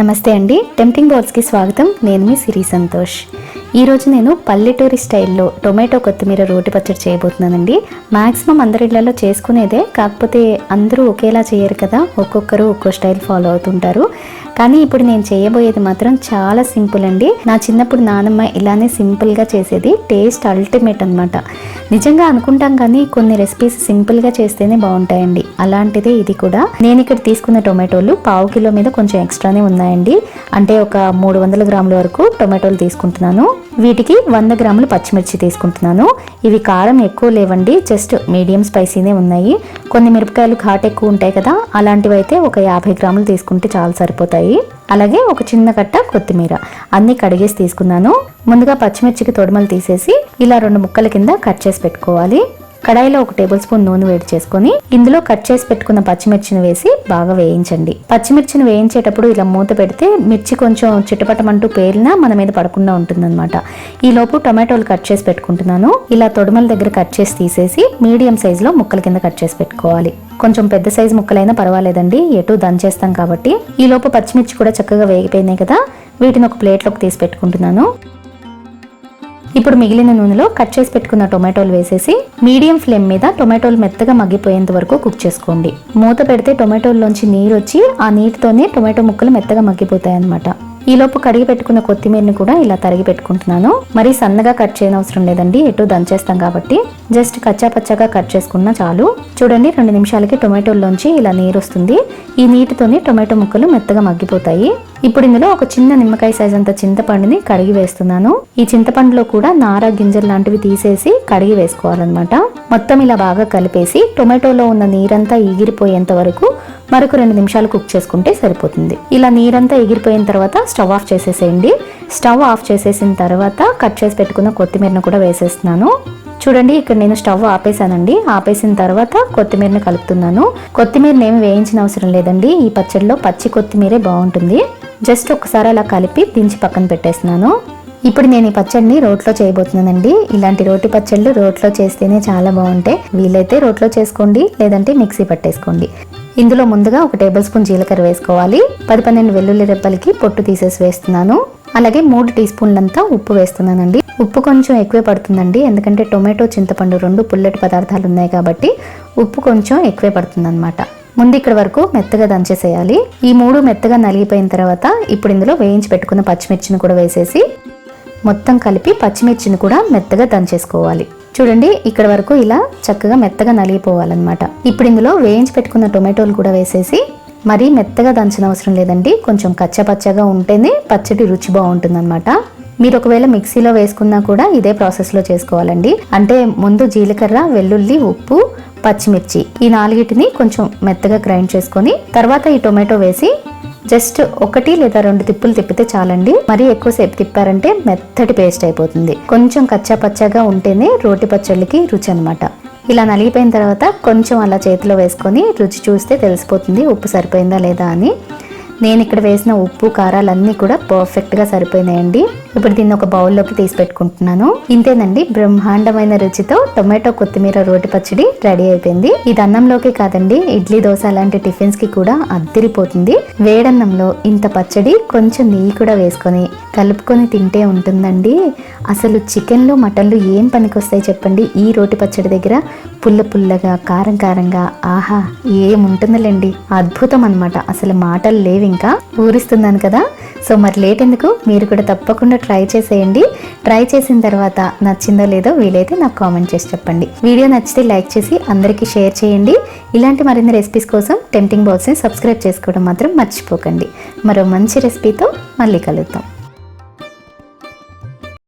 నమస్తే అండి. టెంప్టింగ్ బోర్డ్స్కి స్వాగతం. నేను మీ సిరి సంతోష్. ఈరోజు నేను పల్లెటూరి స్టైల్లో టొమాటో కొత్తిమీర రోటి పచ్చడి చేయబోతున్నానండి. మ్యాక్సిమం అందరి ఇళ్ళలో చేసుకునేదే కాకపోతే అందరూ ఒకేలా చేయరు కదా. ఒక్కొక్కరు ఒక్కో స్టైల్ ఫాలో అవుతుంటారు. కానీ ఇప్పుడు నేను చేయబోయేది మాత్రం చాలా సింపుల్ అండి. నా చిన్నప్పుడు నానమ్మ ఇలానే సింపుల్గా చేసేది. టేస్ట్ అల్టిమేట్ అన్నమాట. నిజంగా అనుకుంటాం కానీ కొన్ని రెసిపీస్ సింపుల్గా చేస్తేనే బాగుంటాయండి. అలాంటిదే ఇది కూడా. నేను ఇక్కడ తీసుకున్న టొమాటోలు పావు కిలో మీద కొంచెం ఎక్స్ట్రానే ఉన్నాయండి. అంటే ఒక మూడు వందల గ్రాముల వరకు టొమాటోలు తీసుకుంటున్నాను. వీటికి వంద గ్రాములు పచ్చిమిర్చి తీసుకుంటున్నాను. ఇవి కారం ఎక్కువ లేవండి. జస్ట్ మీడియం స్పైసీనే ఉన్నాయి. కొన్ని మిరపకాయలు ఘాట్ ఎక్కువ ఉంటాయి కదా అలాంటివి అయితే ఒక యాభై గ్రాములు తీసుకుంటే చాలా సరిపోతాయి. అలాగే ఒక చిన్న కట్ట కొత్తిమీర. అన్ని కడిగేసి తీసుకున్నాను. ముందుగా పచ్చిమిర్చికి తొడమలు తీసేసి ఇలా రెండు ముక్కల కింద కట్ చేసి పెట్టుకోవాలి. కడాయిలో ఒక టేబుల్ స్పూన్ నూనె వేడి చేసుకొని ఇందులో కట్ చేసి పెట్టుకున్న పచ్చిమిర్చిని వేసి బాగా వేయించండి. పచ్చిమిర్చిని వేయించేటప్పుడు ఇలా మూత పెడితే మిర్చి కొంచెం చిటపటమంటూ పేలినా మన మీద పడకుండా ఉంటుందన్నమాట. ఈ లోపు టొమాటోలు కట్ చేసి పెట్టుకుంటున్నాను. ఇలా తొడమల దగ్గర కట్ చేసి తీసేసి మీడియం సైజులో ముక్కల కింద కట్ చేసి పెట్టుకోవాలి. కొంచెం పెద్ద సైజు ముక్కలైనా పర్వాలేదండి. ఎటు దంచేస్తాం కాబట్టి. ఈ లోపు పచ్చిమిర్చి కూడా చక్కగా వేగిపోయినాయి కదా. వీటిని ఒక ప్లేట్లోకి తీసి పెట్టుకుంటున్నాను. ఇప్పుడు మిగిలిన నూనెలో కట్ చేసి పెట్టుకున్న టొమాటోలు వేసేసి మీడియం ఫ్లేమ్ మీద టొమాటోలు మెత్తగా మగ్గిపోయేంత వరకు కుక్ చేసుకోండి. మూత పెడితే టొమాటోల్లోంచి నీరు వచ్చి ఆ నీటితోనే టొమాటో ముక్కలు మెత్తగా మగ్గిపోతాయి అన్నమాట ఈలోపు కడిగి పెట్టుకున్న కొత్తిమీరని కూడా ఇలా తరిగి పెట్టుకుంటున్నాను. మరి సన్నగా కట్ చేయనవసరం లేదండి. ఎటు దంచేస్తాం కాబట్టి. జస్ట్ కచ్చా పచ్చగా కట్ చేసుకున్నా చాలు. చూడండి రెండు నిమిషాలకి టొమాటోల్లోంచి ఇలా నీరు వస్తుంది ఈ నీటితోనే టొమాటో ముక్కలు మెత్తగా మగ్గిపోతాయి. ఇప్పుడు ఇందులో ఒక చిన్న నిమ్మకాయ సైజ్ అంత చింతపండుని కడిగి వేస్తున్నాను. ఈ చింతపండులో కూడా నార గింజలు లాంటివి తీసేసి కడిగి వేసుకోవాలన్నమాట. మొత్తం ఇలా బాగా కలిపేసి టొమాటోలో ఉన్న నీరంతా ఎగిరిపోయేంత వరకు మరొక రెండు నిమిషాలు కుక్ చేసుకుంటే సరిపోతుంది. ఇలా నీరంతా ఎగిరిపోయిన తర్వాత స్టవ్ ఆఫ్ చేసేసేయండి. స్టవ్ ఆఫ్ చేసేసిన తర్వాత కట్ చేసి పెట్టుకున్న కొత్తిమీరను కూడా వేసేస్తున్నాను. చూడండి ఇక్కడ నేను స్టవ్ ఆపేసానండి ఆపేసిన తర్వాత కొత్తిమీరని కలుపుతున్నాను. కొత్తిమీరని ఏమి వేయించిన అవసరం లేదండి. ఈ పచ్చడిలో పచ్చి కొత్తిమీరే బాగుంటుంది. జస్ట్ ఒకసారి అలా కలిపి దించి పక్కన పెట్టేస్తున్నాను. ఇప్పుడు నేను ఈ పచ్చడిని రోట్లో చేయబోతున్నానండి. ఇలాంటి రోటి పచ్చళ్ళు రోట్లో చేస్తేనే చాలా బాగుంటాయి. వీలైతే రోట్లో చేసుకోండి లేదంటే మిక్సీ పట్టేసుకోండి. ఇందులో ముందుగా ఒక టేబుల్ స్పూన్ జీలకర్ర వేసుకోవాలి. పది పన్నెండు వెల్లుల్లి రెబ్బలకి పొట్టు తీసేసి వేస్తున్నాను. అలాగే మూడు టీ స్పూన్లంతా ఉప్పు వేస్తున్నానండి. ఉప్పు కొంచెం ఎక్కువే పడుతుందండి. ఎందుకంటే టొమాటో చింతపండు రెండు పుల్లటి పదార్థాలు ఉన్నాయి కాబట్టి ఉప్పు కొంచెం ఎక్కువే పడుతుంది ముందు ఇక్కడ వరకు మెత్తగా దంచేసేయాలి. ఈ మూడు మెత్తగా నలిగిపోయిన తర్వాత ఇప్పుడు ఇందులో వేయించి పెట్టుకున్న పచ్చిమిర్చిని కూడా వేసేసి మొత్తం కలిపి పచ్చిమిర్చిని కూడా మెత్తగా దంచేసుకోవాలి. చూడండి ఇక్కడ వరకు ఇలా చక్కగా మెత్తగా నలిగిపోవాలన్నమాట. ఇప్పుడు ఇందులో వేయించి పెట్టుకున్న టొమాటోలు కూడా వేసేసి మరీ మెత్తగా దంచిన అవసరం లేదండి. కొంచెం కచ్చపచ్చగా ఉంటేనే పచ్చడి రుచి బాగుంటుందన్నమాట. మీరు ఒకవేళ మిక్సీలో వేసుకున్నా కూడా ఇదే ప్రాసెస్లో చేసుకోవాలండి. అంటే ముందు జీలకర్ర వెల్లుల్లి ఉప్పు పచ్చిమిర్చి ఈ నాలుగిటిని కొంచెం మెత్తగా గ్రైండ్ చేసుకొని తర్వాత ఈ టొమాటో వేసి జస్ట్ ఒకటి లేదా రెండు తిప్పులు తిప్పితే చాలండి. మరీ ఎక్కువసేపు తిప్పారంటే మెత్తటి పేస్ట్ అయిపోతుంది. కొంచెం కచ్చా పచ్చాగా ఉంటేనే రోటి పచ్చళ్ళకి రుచి అనమాట ఇలా నలిగిపోయిన తర్వాత కొంచెం అలా చేతిలో వేసుకొని రుచి చూస్తే తెలిసిపోతుంది. ఉప్పు సరిపోయిందా లేదా అని. నేను ఇక్కడ వేసిన ఉప్పు కారాలన్నీ కూడా పర్ఫెక్ట్గా సరిపోయినాయండి. ఇప్పుడు దీన్ని ఒక బౌల్లోకి తీసి పెట్టుకుంటున్నాను. ఇంతేనండి బ్రహ్మాండమైన రుచితో టొమాటో కొత్తిమీర రోటి పచ్చడి రెడీ అయిపోయింది. ఇది అన్నంలోకి కాదండి ఇడ్లీ దోశ లాంటి టిఫిన్స్కి కూడా అద్దిరిపోతుంది. వేడన్నంలో ఇంత పచ్చడి కొంచెం నెయ్యి కూడా వేసుకొని కలుపుకొని తింటే ఉంటుందండి. అసలు చికెన్లు మటన్లు ఏం పనికొస్తాయి చెప్పండి? ఈ రోటి పచ్చడి దగ్గర పుల్ల పుల్లగా కారం కారంగా ఆహా ఏముంటుందిలేండి. అద్భుతం అనమాట అసలు మాటలు లేవు ఇంకా ఊరిస్తున్నాను కదా. సో మరి లేట్ ఎందుకు? మీరు కూడా తప్పకుండా ట్రై చేసేయండి. ట్రై చేసిన తర్వాత నచ్చిందో లేదో వీలైతే నాకు కామెంట్ చేసి చెప్పండి. వీడియో నచ్చితే లైక్ చేసి అందరికీ షేర్ చేయండి. ఇలాంటి మరిన్ని రెసిపీస్ కోసం టెంప్టింగ్ బాక్స్ని సబ్స్క్రైబ్ చేసుకోవడం మాత్రం మర్చిపోకండి. మరో మంచి రెసిపీతో మళ్ళీ కలుద్దాం.